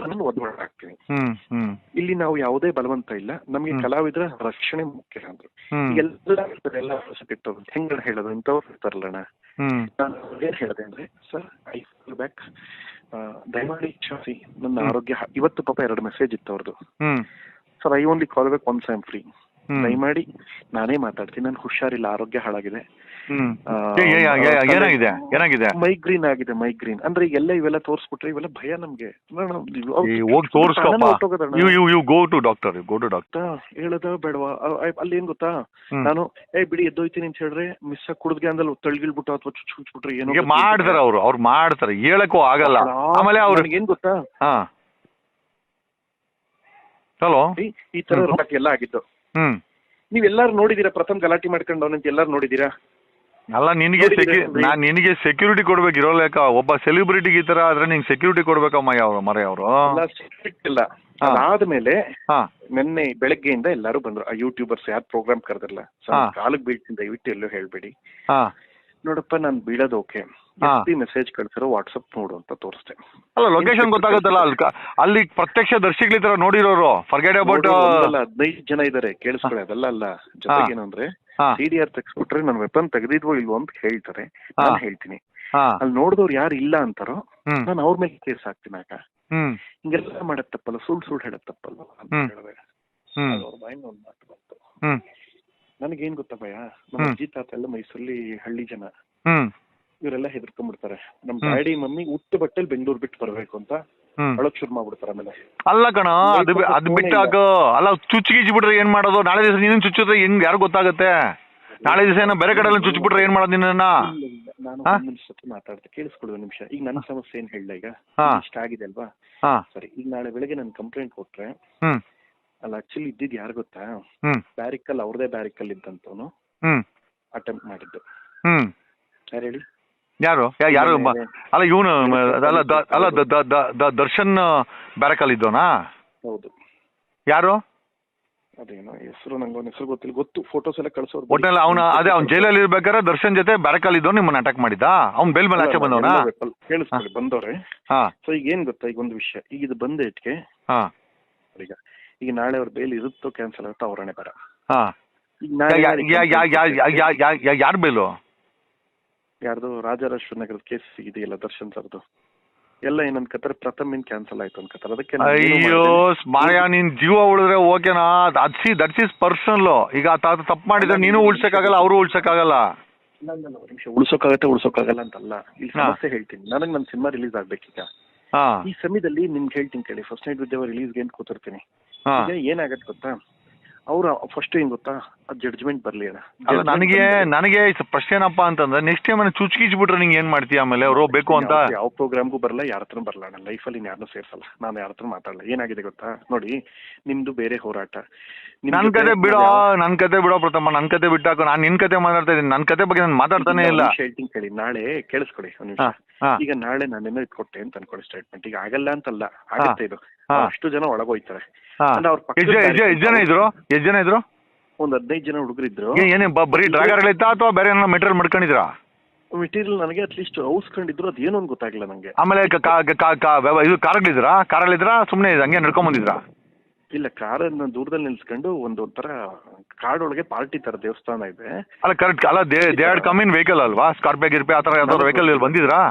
ನಾನು ಒದ್ದು ಆಗ್ತೀನಿ ಇಲ್ಲಿ ನಾವು ಯಾವುದೇ ಬಲವಂತ ಇಲ್ಲ. ನಮಗೆ. ಕಲಾವಿದರ ರಕ್ಷಣೆ ಮುಖ್ಯ ಅಂದ್ರು. ಎಲ್ಲ ಎಲ್ಲ ಕೆಟ್ಟವ್ರು ಹೆಂಗ ಹೇಳೋದು? ಇಂಥವ್ರು ಇರ್ತಾರಲ್ಲಣ್ಣ. ನಾನು ಏನ್ ಹೇಳಿದೆ ಅಂದ್ರೆ ಸರ್ ಐ ಫೀಲ್ ಬ್ಯಾಕ್ ದಯಮಾಡಿ ಕ್ಷಮಿಸಿ. ನನ್ನ ಆರೋಗ್ಯ ಇವತ್ತು ಪಾಪ ಎರಡು ಮೆಸೇಜ್ ಇತ್ತು ಅವ್ರದ್ದು sir I only call back once I am free ದಯಮಾಡಿ ನಾನೇ ಮಾತಾಡ್ತೀನಿ. ನನ್ ಹುಷಾರಿಲ್ಲ. ಆರೋಗ್ಯ ಹಾಳಾಗಿದೆ. ಏನಾಗಿದೆ? ಏನಾಗಿದೆ? ಮೈಗ್ರೀನ್ ಆಗಿದೆ ಮೈಗ್ರೀನ್. ಅಂದ್ರೆ ಎಲ್ಲ ಇವೆಲ್ಲ ತೋರಿಸ್ಬಿಟ್ರೆ ಇವೆಲ್ಲ ಭಯ ನಮ್ಗೆ. ಹೇಳದ ಬೇಡವಾ? ಅಲ್ಲಿ ಏನ್ ಗೊತ್ತಾ? ನಾನು ಏ ಬಿಡಿ ಎದ್ದೋಯ್ತೀನಿ ಅಂತ ಹೇಳಿದ್ರೆ ಮಿಸ್ ಕುಡಿದ್ಗೆ ಅಂದ್ರೆ ತಳ್ಗಿಳ್ಬಿಟ್ಟು ಅಥವಾ ಚುಚ್ ಚುಚ್ಬಿಟ್ರೆ ಏನೋ ಮಾಡ್ತಾರೆ ಅವ್ರು. ಅವ್ರು ಮಾಡ್ತಾರೆ. ಹೇಳಕ್ಕೂ ಆಗಲ್ಲ. ಆಮೇಲೆ ಅವ್ರು ಏನ್ ಗೊತ್ತಾ? ಹಾ. ಹಲೋ ಈ- ತರ ಎಲ್ಲ ಆಗಿತ್ತು ಹ್ಮ್. ನೀವೆಲ್ಲಾರು ನೋಡಿದೀರಾ ಪ್ರಥಮ ಗಲಾಟೆ ಮಾಡ್ಕೊಂಡು ಅವನಂತ ಎಲ್ಲಾರು ನೋಡಿದೀರಾ? ಅಲ್ಲ ನಿನಗೆ ನಾ ಸೆಕ್ಯೂ ಅಂದ್ರೆ- ನಿನಗೆ ಸೆಕ್ಯೂರಿಟಿ ಕೊಡ್ಬೇಕು ಇರೋ ಲೆಕ್ಕ. ಒಬ್ಬ ಸೆಲೆಬ್ರಿಟಿಗೆ ಈ ತರ ಆದ್ರೆ ನಿಂಗೆ ಸೆಕ್ಯೂರಿಟಿ ಕೊಡ್ಬೇಕಮ್ಮ ಯಾವ ಮರೆ ಅವರು ಸಿಕ್ಕಿಲ್ಲ ಇಲ್ಲ. ಅದಾದ್ಮೇಲೆ ಹಾ. ನಿನ್ನೆ ಬೆಳಗ್ಗೆಯಿಂದ ಎಲ್ಲಾರು ಬಂದ್ರು. ಆ ಯೂಟ್ಯೂಬರ್ಸ್ ಯಾರು ಪ್ರೋಗ್ರಾಮ್ ಕರೆದಿರಲ್ಲ ಹಾ. ಕಾಲಕ್ಕೆ ಬೀಳ್ತೀನಿ ದಯವಿಟ್ಟು ಎಲ್ಲೂ ಹೇಳ್ಬೇಡಿ. ಹಾ. ನೋಡಪ್ಪ ನಾನು ಬೀಳೋದು ಓಕೆ ಹಾ. ಮೆಸೇಜ್ ಕಳ್ಸಿರೋ ವಾಟ್ಸಪ್ ನೋಡು ಅಂತ ತೋರಿಸ್ತೆ ಅಲ್ಲ ಲೊಕೇಶನ್ ಗೊತ್ತಾಗುತ್ತಲ್ಲ ಅಲ್ಲಿ ಕ- ಅಲ್ಲಿ ಪ್ರತ್ಯಕ್ಷ ದರ್ಶಿಗಳ ತರ ನೋಡಿರೋರು ಫರ್ಗೆಟ್ ಅಬೌಟ್ ಹದಿನೈದು ಜನ ಇದಾರೆ ಕೇಳಿಸ್ಕೊಳ್ಳಿ ಅದೆಲ್ಲ ಅಲ್ಲ. ಜೊತೆಗೆ ಏನಂದ್ರೆ ಹಾ. ಸಿ ಡಿ ಆರ್ ತೆಗ್ಸ್ಬಿಟ್ರೆ ನನ್ನ ವೆಪನ್ ತೆಗೆದಿದ್ವೋ ಇಲ್ವೋ ಅಂತ ಹೇಳ್ತಾರೆ. ನಾನು ಹೇಳ್ತೀನಿ. ಹಾ. ಅಲ್ಲಿ ನೋಡಿದವ್ರು ಯಾರು ಇಲ್ಲ ಅಂತಾರೋ ಹ್ಮ್. ನಾನು ಅವ್ರ ಮೇಲೆ ಕೇಸ್ ಹಾಕ್ತೀನಿ ಆಗ. ಹ್ಮ್. ಹಿಂಗೆಲ್ಲ ಮಾಡಕ್ ತಪ್ಪಲ್ಲ ಸುಳ್ಳು ಸುಳ್ಳು ಹೇಳಕ್ ತಪ್ಪಲ್ಲ ಅಂತ ಹ್ಮ್. ಹೇಳಿದೆ ಹ್ಮ್. ಅವ್ರ ಮೈಂಡ್ ಒಂದು ಮಾತು ಬಂತು. ಹ್ಮ್. ನನಗೇನ್ ಗೊತ್ತಾ ಭಯ ನಮ್ಮ ಹ್ಮ್. ಅಜ್ಜಿ ತಾತ ಎಲ್ಲ ಮೈಸೂರಲ್ಲಿ ಹಳ್ಳಿ ಜನ. ಹ್ಮ್. ಇವರೆಲ್ಲ ಹೆದರ್ಕೊಂಡ್ಬಿಡ್ತಾರೆ. ನಮ್. ಡ್ಯಾಡಿ ಮಮ್ಮಿ ಉಟ್ಟು ಬಟ್ಟೆಲ್ ಬೆಂಗಳೂರು ಬಿಟ್ಟು ಬರ್ಬೇಕು ಅಂತ ಅಳಕ್ ಶುರು ಮಾಡ್ಬಿಡ್ತಾರೆ ಆಮೇಲೆ. ಅಲ್ಲ ಕಣ ಅದು ಅದ್ ಬಿಟ್ಟಾಗ ಬಿಟ್ಟು ಅಲ್ಲ ಚುಚ್ಚು ಬಿಟ್ರೆ ಏನ್ ಮಾಡೋದು? ನಾಳೆ ದಿವಸ ನೀನು ಚುಚ್ಚಿದ್ರೆ ಹೆಂಗ್ ಯಾರು ಗೊತ್ತಾಗುತ್ತೆ? ನಾಳೆ ದಿವಸ ಏನೋ ಬೇರೆ ಕಡೆ ಎಲ್ಲ ಚುಚ್ಚಿಬಿಟ್ರೆ ಏನ್ ಮಾಡೋದು ನಿನ್ನ. ನಾನು ನಿಮಿಷ ಮಾತಾಡ್ತೆ ಕೇಳಿಸ್ಕೊಳ್ಳುವ ನಿಮಿಷ. ಈಗ ನನ್ನ ಸಮಸ್ಯೆ ಏನ್ ಹೇಳ ಈಗ. ಇಷ್ಟ ಆಗಿದೆ ಅಲ್ವಾ? ಸರಿ ಈಗ ನಾಳೆ ಬೆಳಗ್ಗೆ ನಾನು ಕಂಪ್ಲೇಂಟ್ ಕೊಟ್ರೆ ಅಲ್ಲ ಆಕ್ಚುಲಿ ಇದ್ದಿದ್ ಯಾರು ಗೊತ್ತಾ? ಬ್ಯಾರಿಕಲ್ ಅವ್ರದೇ ಬ್ಯಾರಿಕಲ್ ಇದ್ದಂತವನು ಅಟೆಂಪ್ಟ್ ಮಾಡಿದ್ದು. ಯಾರು ಹೇಳಿ? ಯಾರು? ಯಾರು ಅಲ್ಲ ಇವನು ಅಲ್ಲ ಅಲ್ಲ ದರ್ಶನ್ ಬ್ಯಾರಕಲ್ ಇದ್ದೋನಾ ಹೌದು. ಯಾರು? ಅದೇನೋ ಹೆಸರು ನಂಗೆ ಅವ್ನ ಹೆಸರು ಗೊತ್ತಿಲ್ಲ. ಗೊತ್ತು ಫೋಟೋಸ್ ಎಲ್ಲ ಕಳ್ಸೋರು ಒಟ್ನಲ್ಲಿ ಅವನ ಅದೇ ಅವ್ನ ಜೈಲಲ್ಲಿ ಇರ್ಬೇಕಾದ್ರೆ ದರ್ಶನ್ ಜೊತೆ ಬ್ಯಾರಕಲ್ಲಿ ಇದ್ದವ್ ನಿಮ್ಮನ್ನ ಅಟ್ಯಾಕ್ ಮಾಡಿದ್ದ? ಅವ್ನ ಬೇಲ್ ಮೇಲೆ ಆಚೆ ಬಂದವನ? ಕೇಳಿಸ್ಕೊಳ್ಳಿ ಬಂದವ್ರೆ. ಹಾ. ಸೊ ಈಗ ಏನ್ ಗೊತ್ತಾ ಈಗ ಒಂದು ವಿಷಯ. ಈಗ ಇದು ಬಂದ ಇಟ್ಗೆ ಹಾ. ಈಗ ಈಗ ನಾಳೆ ಅವ್ರ ಬೇಲ್ ಇರುತ್ತೋ ಕ್ಯಾನ್ಸಲ್ ಆಗುತ್ತೋ ಅವರೇ ಬರ ಯಾರ ಬೇಲು ಯಾರ್ದು ರಾಜರಾಜೇಶ್ವರ ನಗರದ ಕೇಸ್ ಇದೆಯಲ್ಲ ದರ್ಶನ್ ಸರ್ದು. ಎಲ್ಲ ಏನಂತ ಕತ್ತಾರೆ ಪ್ರಥಮ ಇನ್ ಕ್ಯಾನ್ಸಲ್ ಆಯ್ತು ಅನ್ಕತ್ತಾರೆ ಅದಕ್ಕೆ ಅಯ್ಯೋ ಮಾಯಾ ನೀನ್ ಜೀವ ಉಳಿದ್ರೆ ಓಕೆನಾ ಅದ್ಸಿ ದಟ್ಸ್ ಇಸ್ ಪರ್ಸನಲ್ ಈಗ ತಾತ ತಪ್ಪು ಮಾಡಿದ್ರೆ ನೀನು ಉಳ್ಸಕ್ಕಾಗಲ್ಲ ಅವರು ಉಳ್ಸಕ್ಕಾಗಲ್ಲ. ನಿಮಿಷ ಉಳ್ಸೋಕ್ಕಾಗತ್ತೆ ಉಳ್ಸೋಕ್ಕಾಗಲ್ಲ ಅಂತಲ್ಲ. ಇಲ್ಲಿ. ಸಮಸ್ಯೆ ಹೇಳ್ತೀನಿ. ನನಗೆ ನನ್ನ ಸಿನಿಮಾ ರಿಲೀಸ್ ಆಗ್ಬೇಕೀಗ. ಈ ಸಮಯದಲ್ಲಿ ನಿಮ್ಗೆ ಹೇಳ್ತೀನಿ ಕೇಳಿ. ಫಸ್ಟ್ ನೈಟ್ ವಿದ್ಯಾವ ರಿಲೀಸ್ಗೆ ಅಂತ ಕೂತಿರ್ತೀನಿ? ಏನಾಗತ್ತೆ ಗೊತ್ತಾ? ಅವ್ರ ಫಸ್ಟ್ ಏನ್ ಗೊತ್ತಾ? ಆ ಜಡ್ಜ್ಮೆಂಟ್ ಬರ್ಲಿ ಅಣ್ಣ. ಅಲ್ಲ ನನಗೆ ನನಗೆ ಫಸ್ಟ್ ಏನಪ್ಪಾ ಅಂತಂದ್ರೆ ನೆಕ್ಸ್ಟ್ ಟೈಮ್ ಚುಚ್ಕಿಚ್ಬಿಟ್ರೆ ನಿಂಗೆ ಏನ್ ಮಾಡ್ತೀಯ ಆಮೇಲೆ? ಅವ್ರು ಬೇಕು ಅಂತ? ಯಾವ- ಪ್ರೋಗ್ರಾಮ್ಗೂ ಬರಲ್ಲ ಯಾರ ಹತ್ರ ಬರಲ್ಲ ಅಣ್ಣ. ಲೈಫಲ್ಲಿ ಯಾರನ್ನೂ ಸೇರ್ಸಲ್ಲ. ನಾನು ಯಾರ ಹತ್ರ ಮಾತಾಡಲ್ಲ. ಏನಾಗಿದೆ ಗೊತ್ತಾ? ನೋಡಿ ನಿಮ್ದು ಬೇರೆ ಹೋರಾಟ. ನನ್ ಕತೆ ಬಿಡೋ ನನ್ ಕತೆ ಬಿಡೋ ಪ್ರಥಮ ನನ್ ಕತೆ ಬಿಟ್ಟಾಕು ನಾನ್ ನಿನ್ ಕತೆ ಮಾತಾಡ್ತಾ ಇದ್ದೀನಿ ನನ್ ಕತೆ ಬಗ್ಗೆ ನಾನು ಮಾತಾಡ್ತಾನೆ ಇಲ್ಲ. ಹೇಳ್ತೀನಿ ಕೇಳಿ. ನಾಳೆ ಕೇಳಿಸ್ಕೊಡಿ ಈಗ ನಾಳೆ ನಾನೇನೋ ಇಟ್ಕೊಟ್ಟೆ ಅಂತ ಅನ್ಕೊಳ್ಳಿ ಸ್ಟೇಟ್ಮೆಂಟ್ ಈಗ ಆಗಲ್ಲ ಅಂತಲ್ಲ. ಆಗುತ್ತೆ ಇದು. ಅಷ್ಟು ಜನ ಒಳಗೋಯ್ತಾರೆ. ಎಷ್ಟ್ ಜನ- ಇದ್ರು? ಎಷ್ಟ್ ಜನ ಇದ್ರು? ಒಂದ್ ಹದಿನೈದು ಜನ ಹುಡುಗರಿದ್ರು. ಏನೇ ಬರೀ ಡ್ರಾಗರ್ ಇತ್ತಾ ಅಥವಾ ಬೇರೆ ಏನೋ ಮೆಟೀರಿಯಲ್ ಮಾಡ್ಕೊಂಡಿದ್ರಾ? ಮೆಟೀರಿಯಲ್ ನನಗೆ ಅಟ್ಲೀಸ್ಟ್ ಔಸ್ಕೊಂಡಿದ್ರು ಅದು ಏನೋ ಅಂತ ಗೊತ್ತಾಗಿಲ್ಲ ನಂಗೆ. ಆಮೇಲೆ ಇದು ಕಾರಲ್ಲಿದ್ರಾ ಕಾರಲ್ಲಿದ್ರಾ ಸುಮ್ಮನೆ ಹಂಗೆ ನಡ್ಕೊಂಡ್ ಬಂದಿದ್ರಾ? ಇಲ್ಲ ಕಾರನ್ನ ದೂರದಲ್ಲಿ ನಿಲ್ಸ್ಕೊಂಡು ಒಂದು ಒಂಥರ ಕಾಡೊಳಗೆ ಪಾರ್ಟಿ ತರ ದೇವಸ್ಥಾನ ಇದೆ. ಅಲ್ಲ ಕರೆಕ್ಟ್ ಅಲ್ಲ they they had come in vehicle ಅಲ್ವಾ? ಸ್ಕಾರ್ಪಿಯೋ ಗಿರ್ಪಿ ಆ ತರ ಯಾವ್ದಾದ್ರು ವೆಹಿಕಲ್ ಇಲ್ಲಿ ಬಂದಿದ್ರಾ?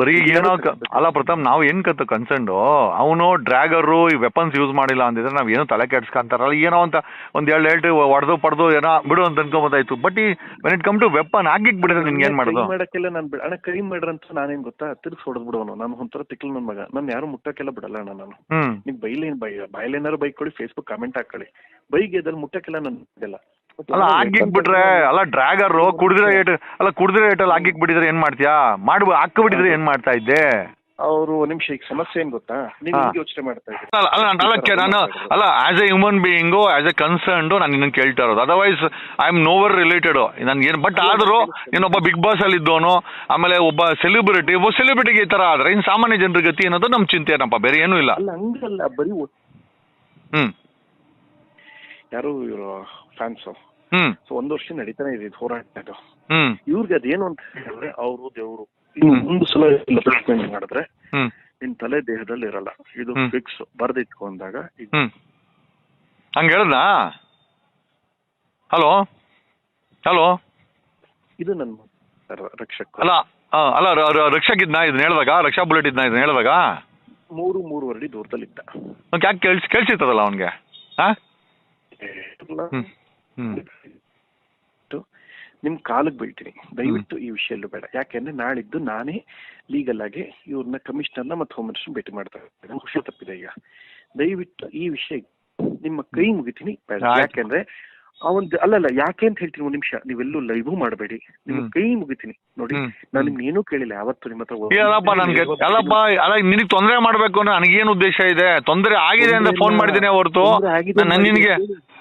ಬರೀ ಏನೋ. ಅಲ್ಲ ಪ್ರಥಮ್ ನಾವ್ ಏನ್ ಕತ್ತ ಕನ್ಸರ್ನ್ ಅವನು ಡ್ರ್ಯಾಗರು ಈ ವೆಪನ್ಸ್ ಯೂಸ್ ಮಾಡಿಲ್ಲ ಅಂದಿದ್ರೆ ನಾವ್ ಏನೋ ತಲೆ ಕೆಡ್ಸ್ಕೊಂತಾರಲ್ಲ ಏನೋ ಅಂತ ಒಂದ್ ಎರಡು ಹೇಳ್ತಿ ಹೊಡೆದು ಪಡೆದು ಏನೋ ಬಿಡು ಅಂತ ಅನ್ಕೊಂಬೋದಾಯ್ತು ಬಟ್ ಈ when it come to weapon ಆಗಿಕ್ ಬಿಡಿದ್ರೆ ನಿನ್ಗೆ ಏನ್ ಮಾಡೋದು? ಮಾಡಕ್ಕೆಲ್ಲ ನಾನು ಬಿಡ ಅಣ್ಣ ಕೈ ಮಾಡ್ರಂತ ನಾನೇನ್ ಗೊತ್ತಾ? ತಿರ್ಗಿ ಹೊಡೆದ್ ಬಿಡೋನು. ನಾನು ಒಂಥರ ತಿಕ್ಲು ನನ್ ಮಗ. ನಾನು ಯಾರು ಮುಟ್ಟಕ್ಕೆಲ್ಲ ಬಿಡಲ್ಲ ಅಣ್ಣ ನಾನು. ನೀವು ಬೈಲೇನ್ ಬೈ ಬಾಯಲ್ಲೇನಾರು ಬೈಕ್ ಕೊಡಿ ಫೇಸ್ಬುಕ್ ಕಮೆಂಟ್ ಹಾಕೊಳ್ಳಿ. ಬೈಗೆ ಅದ್ರಲ್ಲಿ ಮುಟ್ಟಕ್ಕೆಲ್ಲ ನನ್ ಬಿಡಲ್ಲ. But ಅಲ್ಲ ಹಾಕಿ ಆಗಿಕ್ ಬಿಟ್ರೆ ಅಲ್ಲ ಡ್ರ್ಯಾಗರು ಕುಡಿದ್ರೆ ಏಟ್ ಅಲ್ಲ ಕುಡಿದ್ರೆ ಏಟಲ್ಲಿ ಹಾಕಿಕ್ ಬಿಟ್ಟಿದ್ರೆ ಏನ್ ಮಾಡ್ತೀಯಾ? ಮಾಡ್ಬ ಹಾಕ್ಬಿಟ್ಟಿದ್ರೆ ಏನ್ ಮಾಡ್ತಾ ಇದ್ದೆ? ಅವರು ನಿಮಿಷ ಈಗ ಸಮಸ್ಯೆ ಏನ್ ಗೊತ್ತಾ? ನೀವು ಹಿಂಗೆ ಯೋಚನೆ ಮಾಡ್ತಾ ಇದ್ದೀರಿ. ಅಲ್ಲ ಅಲ್ಲ ಅಲ್ಲ ನಾನು ಅಲ್ಲ as a human being as a concerned ನಾನು ನಿನ್ನ ಕೇಳ್ತಾ ಇರೋದು. Otherwise I am nowhere related ನನ್ಗೆ ಏನು ಬಟ್ ಆದರೂ ನೀನೊಬ್ಬ ಬಿಗ್ ಬಾಸ್ ಅಲ್ಲಿ ಇದ್ದೋನು ಆಮೇಲೆ ಒಬ್ಬ ಸೆಲೆಬ್ರಿಟಿ ಒಬ್ಬ ಸೆಲೆಬ್ರಿಟಿಗೆ ಈ ತರ ಆದ್ರೆ ಇನ್ ಸಾಮಾನ್ಯ ಜನರ ಗತಿ ಅನ್ನೋದು ನಮ್ ಚಿಂತೆ ಏನಪ್ಪ? ಬೇರೆ ಏನೂ ಇಲ್ಲ. ಅಲ್ಲ ಹಂಗಲ್ಲ ಬರೀ ಹ್ಮ್. ಯಾರು ಫ್ಯಾನ್ಸು. ಸೊ ಒಂದ್ ವರ್ಷ ನಡೀತಾನೆ ಇದೆ ಹೋರಾಟ ಇದು ಇವ್ರಿಗೆ ಅದೇನು ಅಂತ ಹೇಳಿದ್ರೆ ಅವರು ದೇವರು ಒಂದು ಸಲ ಟ್ರೀಟ್ಮೆಂಟ್ ಮಾಡಿದ್ರೆ ನಿನ್ ತಲೆ ದೇಹದಲ್ಲಿ ಇರಲ್ಲ. ಇದು ಫಿಕ್ಸ್ ಬರ್ದಿಟ್ಕೊಂಡಾಗ ಅಂದಾಗ ಹಂಗ ಹಂಗೆ ಹೇಳ್ದಾ ಹಲೋ? ಹಲೋ? ಇದು ನನ್ನ ರಕ್ಷಕ. ಅಲ್ಲ ಅಲ್ಲ ರಕ್ಷಕ್ ಇದ್ನಾ ಇದನ್ನ ಹೇಳಿದಾಗ ರಕ್ಷಾ ಬುಲೆಟ್ ಇದ್ನ ಇದನ್ನ ಹೇಳಿದಾಗ? ಮೂರು ಮೂರುವರೆ ದೂರದಲ್ಲಿ ಇದ್ದ ಯಾಕೆ ಕೇಳಿಸ್ ಕೇಳಿಸಿರ್ತದಲ್ಲ ಅವನಿಗೆ? ಹಾ ನಿಮ್ ಕಾಲಿಗೆ ಬೀಳ್ತೀನಿ ದಯವಿಟ್ಟು ಈ ವಿಷಯಲ್ಲೂ ಬೇಡ. ಯಾಕೆಂದ್ರೆ ನಾಳಿದ್ದು ನಾನೇ ಲೀಗಲ್ ಆಗಿ ಇವ್ರನ್ನ ಕಮಿಷನರ್ನ ಮತ್ತೆ ಹೋಮ್ ಮಿನಿಸ್ಟರ್ ಭೇಟಿ ಮಾಡ್ತಾ ಇದ್ದೀನಿ. ಹುಷಾರ್ ತಪ್ಪಿದೆ ಈಗ. ದಯವಿಟ್ಟು ಈ ವಿಷಯ ನಿಮ್ಮ ಕೈ ಮುಗಿತೀನಿ. ಬೇಡ. ಯಾಕೆಂದ್ರೆ ಅವನ್ ಅಲ್ಲಲ್ಲ ಯಾಕೆ ಅಂತ ಹೇಳ್ತೀನಿ ಒಂದ್ ನಿಮಿಷ. ನೀವೆಲ್ಲೂ ಲೈವ್ ಮಾಡಬೇಡಿ. ನಿಮ್ಮ ಹ್ಮ್. ಕೈ ಮುಗಿತೀನಿ. ನೋಡಿ ನಾನ್ ನಿಮ್ಗೆ ಏನೂ ಕೇಳಿಲ್ಲ. ಯಾವತ್ತು ನಿಮ್ಮ ಹತ್ರ ಅಲ್ಲಪ್ಪ ನನ್ಗೆ? ಅಲ್ಲಪ್ಪ ಅಲ್ಲ ನಿನಗೆ ತೊಂದರೆ ಮಾಡ್ಬೇಕು ನನಗೇನು ಉದ್ದೇಶ ಇದೆ? ತೊಂದರೆ ಆಗಿದೆ ಅಂತ ಫೋನ್ ಮಾಡಿದ್ದೀನಿ ಹೊರತು. ನಿನಗೆ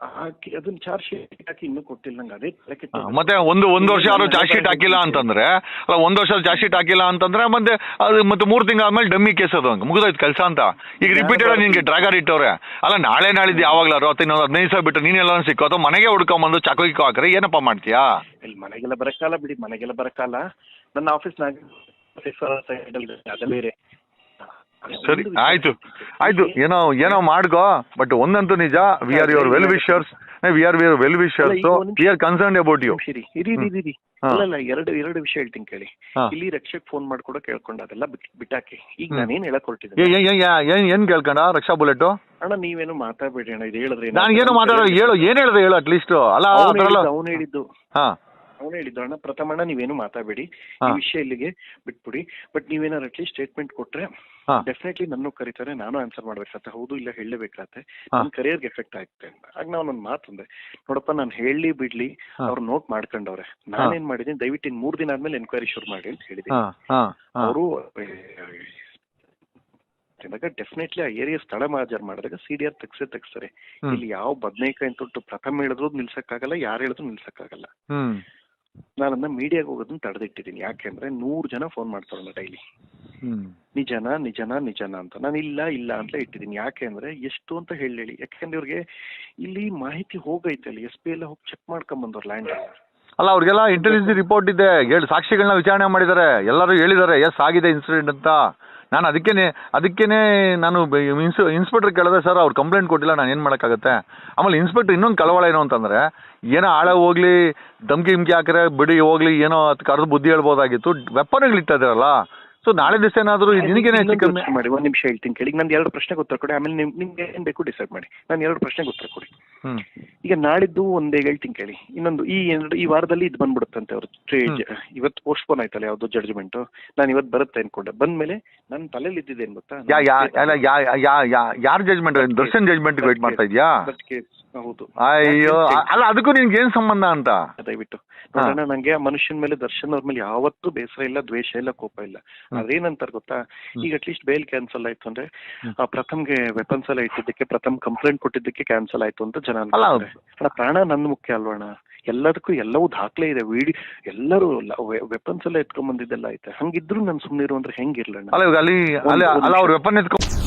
ಹಾಕಿ ಅದನ್ನ ಚಾರ್ಜ್ ಶೀಟ್ ಹಾಕಿ ಇನ್ನೂ ಕೊಟ್ಟಿಲ್ಲ ನಂಗೆ ಅದೇ ತಲೆ ಕೆಟ್ಟ ಮತ್ತೆ ಒಂದು ಒಂದು ವರ್ಷ ಯಾರು ಚಾರ್ಜ್ ಶೀಟ್ ಹಾಕಿಲ್ಲ ಅಂತಂದ್ರೆ ಅಲ್ಲ ಒಂದು ವರ್ಷ ಚಾರ್ಜ್ ಶೀಟ್ ಹಾಕಿಲ್ಲ ಅಂತಂದ್ರೆ ಮತ್ತೆ ಅದು ಮತ್ತೆ ಮೂರು ತಿಂಗಳ ಆದ್ಮೇಲೆ ಡಮ್ಮಿ ಕೇಸ್ ಅದು ಹಂಗೆ ಮುಗಿದೋಯ್ತು ಕೆಲಸ ಅಂತ. ಈಗ ರಿಪೀಟೆಡ್ ನಿನ್ಗೆ ಡ್ರಾಗರ್ ಇಟ್ಟವ್ರೆ. ಅಲ್ಲ ನಾಳೆ ನಾಳಿದ್ದು ಯಾವಾಗ್ಲಾರು ಅಥವಾ ಇನ್ನೊಂದು ಹದಿನೈದು ಸಾವಿರ ಬಿಟ್ಟು ನೀನೆಲ್ಲ ಸಿಕ್ಕೋ ಅಥವಾ ಮನೆಗೆ ಹುಡ್ಕೊಂಬಂದು ಚಾಕು ಗಿಕ್ಕು ಹಾಕ್ರೆ ಏನಪ್ಪ ಮಾಡ್ತೀಯಾ? ಇಲ್ಲಿ ಮನೆಗೆಲ್ಲ ಬರಕ್ಕಾಲ ಬಿಡಿ ಮನೆಗೆಲ್ಲ ಬರಕ್ಕಾಲ ನನ್ನ ಆಫೀಸ್ನಾಗ ಅದೇ ಬೇರೆ. ಸರಿ ಆಯ್ತು. ಆಯ್ತು ಏನೋ ಏನೋ ಮಾಡ್ಕೋ ಬಟ್ ಒಂದಂತೂ ನಿಜ we are your well wishers we are are well wishers ಅಲ್ಲ. We are concern about you ಇರಿ. ಇರಿ ಇರಿ ಇರಿ. ಹಾ. ಎರಡು ಎರಡು ವಿಷಯ ಹೇಳ್ತೀನಿ ಕೇಳಿ. ಇಲ್ಲಿ ರಕ್ಷಕ್ ಫೋನ್ ಮಾಡ್ಕೊಡೋ ಕೇಳ್ಕೊಂಡ ಅದೆಲ್ಲ ಬಿಟ್- ಬಿಟ್ಟಾಕಿ. ಈಗ. ನಾನೇನ್ ಹೇಳಕ್ ಹೊರಟಿದ್ದೀನಿ ಏನ್ ಏನ್ ಕೇಳ್ಕೊಂಡ ರಕ್ಷಾ ಬುಲೆಟ್? ಅಣ್ಣ ನೀವೇನು ಮಾತಾಡ್ಬೇಡಿ ಅಣ್ಣ ಇದು ಹೇಳಿದ್ರೆ ನಾನು ಮಾತಾಡೋ ಹೇಳು ಏನ್ ಹೇಳಿದ್ರೆ ಹೇಳು ಅಟ್ಲೀಸ್ಟ್ ಅಲ್ಲ ಅವ್ನು ಹೇಳಿದ್ದು ಹಾ. ಅವನು ಹೇಳಿದ್ದು ಅಣ್ಣ ಪ್ರಥಮ ಅಣ್ಣ ನೀವೇನು ಮಾತಾಡ್ಬೇಡಿ. ಈ ವಿಷಯ ಇಲ್ಲಿಗೆ ಬಿಟ್ಬಿಡಿ. ಬಟ್ ನೀವೇನಾರು ಅಟ್ಲೀಸ್ಟ್ ಸ್ಟೇಟ್ಮೆಂಟ್ ಕೊಟ್ರೆ. ಡೆಫಿನೆಟ್ಲಿ ನನ್ನೂ ಕರೀತಾರೆ ನಾನು ಆನ್ಸರ್ ಮಾಡ್ಬೇಕಾಗತ್ತೆ ಹೌದು ಇಲ್ಲ ಹೇಳಲೇಬೇಕಾಗತ್ತೆ. ನನ್ನ ಕರಿಯರ್ಗೆ ಎಫೆಕ್ಟ್ ಆಗುತ್ತೆ ಅಂತ. ಆಗ ನಾವು ಒಂದು ಮಾತಂದೆ ನೋಡಪ್ಪ ನಾನು ಹೇಳಿ ಬಿಡ್ಲಿ ಅವ್ರ ನೋಟ್ ಮಾಡ್ಕೊಂಡವ್ರೆ. ನಾನೇನ್ ಮಾಡಿದೀನಿ ದಯವಿಟ್ಟು ಇನ್ ಮೂರ್ ದಿನ ಆದ್ಮೇಲೆ ಎನ್ಕ್ವೈರಿ ಶುರು ಮಾಡಿ ಅಂತ ಹೇಳಿದೆ ಅವರು ಡೆಫಿನೆಟ್ಲಿ ಆ ಏರಿಯಾ ಸ್ಥಳ ಮಹಾಜರ್ ಮಾಡಿದಾಗ ಸಿ ಡಿ ಆರ್ ತೆಗ್ಸೇ ತೆಗ್ಸ್ತಾರೆ. ಇಲ್ಲಿ ಯಾವ ಬದನೇಕಾಯಿ ತೊಟ್ಟು ಪ್ರಥಮ ಹೇಳಿದ್ರು ನಿಲ್ಸಕ್ಕಾಗಲ್ಲ ಯಾರು ಹೇಳಿದ್ರು ನಿಲ್ಸಕ್ಕಾಗಲ್ಲ. ಆಗಲ್ಲ ನಾನು ಮೀಡಿಯಾಗೆ ಹೋಗೋದನ್ನ ತಡೆದಿಟ್ಟಿದ್ದೀನಿ. ಯಾಕೆಂದ್ರೆ ನೂರು ಜನ ಫೋನ್ ಮಾಡ್ತಾರಲ್ಲ ಡೈಲಿ ನಿಜನಾ ನಿಜನಾ ನಿಜನಾ ಅಂತ. ನಾನು ಇಲ್ಲ ಇಲ್ಲ ಅಂತ ಇಟ್ಟಿದ್ದೀನಿ. ಯಾಕೆ ಅಂದ್ರೆ ಎಷ್ಟು ಅಂತ ಹೇಳಿ ಯಾಕಂದ್ರೆ ಇವ್ರಿಗೆ ಇಲ್ಲಿ ಮಾಹಿತಿ ಹೋಗೈತೆ ಅಲ್ಲಿ. ಎಸ್ ಪಿ ಎಲ್ಲ ಹೋಗಿ ಚೆಕ್ ಮಾಡ್ಕೊಂಡ್ ಬಂದವ್ರು ಲ್ಯಾಂಡ್ ಅಲ್ಲ ಅವ್ರಿಗೆಲ್ಲ ಇಂಟೆಲಿಜೆನ್ಸ್ ರಿಪೋರ್ಟ್ ಇದೆ. ಹೇಳಿ ಸಾಕ್ಷಿಗಳನ್ನ ವಿಚಾರಣೆ ಮಾಡಿದ್ದಾರೆ. ಎಲ್ಲರೂ ಹೇಳಿದ್ದಾರೆ ಎಸ್ ಆಗಿದೆ ಇನ್ಸಿಡೆಂಟ್ ಅಂತ. ನಾನು ಅದಕ್ಕೇನೆ ಅದಕ್ಕೇನೆ ನಾನು ಇನ್ಸ್ ಇನ್ಸ್ಪೆಕ್ಟರ್ ಕೇಳಿದೆ ಸರ್ ಅವ್ರು ಕಂಪ್ಲೇಂಟ್ ಕೊಟ್ಟಿಲ್ಲ ನಾನು ಏನು ಮಾಡೋಕ್ಕಾಗತ್ತೆ? ಆಮೇಲೆ ಇನ್ಸ್ಪೆಕ್ಟರ್ ಇನ್ನೊಂದು ಕಳವಳ ಏನು ಅಂತಂದ್ರೆ ಏನೋ ಆಳ ಹೋಗ್ಲಿ ಧಮ್ಕಿ ಗಿಮ್ಕಿ ಹಾಕಿದ್ರೆ ಬಿಡಿ ಹೋಗ್ಲಿ ಏನೋ ಅದು ಕರೆದು ಬುದ್ಧಿ ಹೇಳ್ಬೋದಾಗಿತ್ತು. ವೆಪನ್ಗಳು ಇಟ್ಟಿದ್ದಾರಲ್ಲ ಸೊ ನಾಳೆ ದಿವಸ ಏನಾದರೂ ನಿನಗೇನೆ ಹೆಚ್ಚು ಕಮ್ಮಿ? ಮಾಡಿ ಒಂದ್ ನಿಮಿಷ ಹೇಳ್ತೀನಿ ಕೇಳಿ. ನಂದು ಎರಡು ಪ್ರಶ್ನೆಗೆ ಉತ್ತರ ಕೊಡಿ. ಆಮೇಲೆ ನಿಮ್ ನಿಮ್ಗೆ ಏನ್ ಬೇಕು ಡಿಸೈಡ್ ಮಾಡಿ. ನಾನು ಎರಡು ಪ್ರಶ್ನೆಗೆ ಉತ್ತರ ಕೊಡಿ. ಹ್ಮ್. ಈಗ ನಾಳಿದ್ದು ಒಂದೇ ಹೇಳ್ತೀನಿ ಕೇಳಿ. ಇನ್ನೊಂದು ಈ ಎರಡು ಈ ವಾರದಲ್ಲಿ ಇದು ಬಂದ್ಬಿಡುತ್ತಂತೆ ಅವ್ರ. ಇವತ್ತು ಪೋಸ್ಟ್ಪೋನ್ ಆಯ್ತಲ್ಲ ಯಾವ್ದು ಜಡ್ಜ್ಮೆಂಟ್ ನಾನು ಇವತ್ತು ಬರುತ್ತೆ ಅನ್ಕೊಂಡೆ. ಬಂದ್ಮೇಲೆ ನನ್ನ ತಲೆಯಲ್ಲಿ ಇದ್ದಿದ್ದೇನ್ ಗೊತ್ತಾ? ಯಾ ಯಾ ಅಲ್ಲ ಯಾ ಯಾ ಯಾ ಯಾರ ಜಜ್ಮೆಂಟ್ ದರ್ಶನ್ ಜಜ್ಮೆಂಟ್ ವೇಟ್ ಮಾಡ್ತಾ ಇದೆಯಾ? case, ಹೌದು. ಅಯ್ಯೋ ಅಲ್ಲ ಅದಕ್ಕೂ ನಿನ್ಗೆ ಏನ್ ಸಂಬಂಧ ಅಂತ? ದಯವಿಟ್ಟು. ನೋಡೋಣ ನಂಗೆ ಮನುಷ್ಯನ ಮೇಲೆ ದರ್ಶನ್ ಅವ್ರ ಮೇಲೆ ಯಾವತ್ತೂ ಬೇಸರ ಇಲ್ಲ ದ್ವೇಷ ಇಲ್ಲ ಕೋಪ ಇಲ್ಲ. ಆದ್ರೆ ಏನಂತಾರೆ ಗೊತ್ತಾ? ಈಗ ಅಟ್ಲೀಸ್ಟ್ ಬೇಲ್ ಕ್ಯಾನ್ಸಲ್ ಆಯ್ತು ಅಂದ್ರೆ ಪ್ರಥಮ್ಗೆ ವೆಪನ್ಸ್ ಎಲ್ಲ ಇಟ್ಟಿದ್ದಕ್ಕೆ ಪ್ರಥಮ್ ಕಂಪ್ಲೇಂಟ್ ಕೊಟ್ಟಿದ್ದಕ್ಕೆ ಕ್ಯಾನ್ಸಲ್ ಆಯ್ತು ಅಂತ ಜನ ಅಲ್ಲ. ಪ್ರಾಣ ನನ್ನ ಮುಖ್ಯ ಅಲ್ವಣ ಎಲ್ಲದಕ್ಕೂ ಎಲ್ಲವೂ ದಾಖಲೆ ಇದೆ. ವಿಡಿ ಎಲ್ಲರೂ ವೆಪನ್ಸ್ ಎಲ್ಲ ಎತ್ಕೊಂಡ್ ಬಂದಿದ್ದೆಲ್ಲ ಐತೆ. ಹಂಗಿದ್ರು ನಾನು ಸುಮ್ನಿರು ಅಂದ್ರೆ ಹೆಂಗಿರ್ಲಣ್ಣ ಅಲ್ಲ ಅಲ್ಲಿ ಅಲ್ಲಿ ಅಲ್ಲ ಅವ್ರ ವೆಪನ್ ಎತ್ಕೊ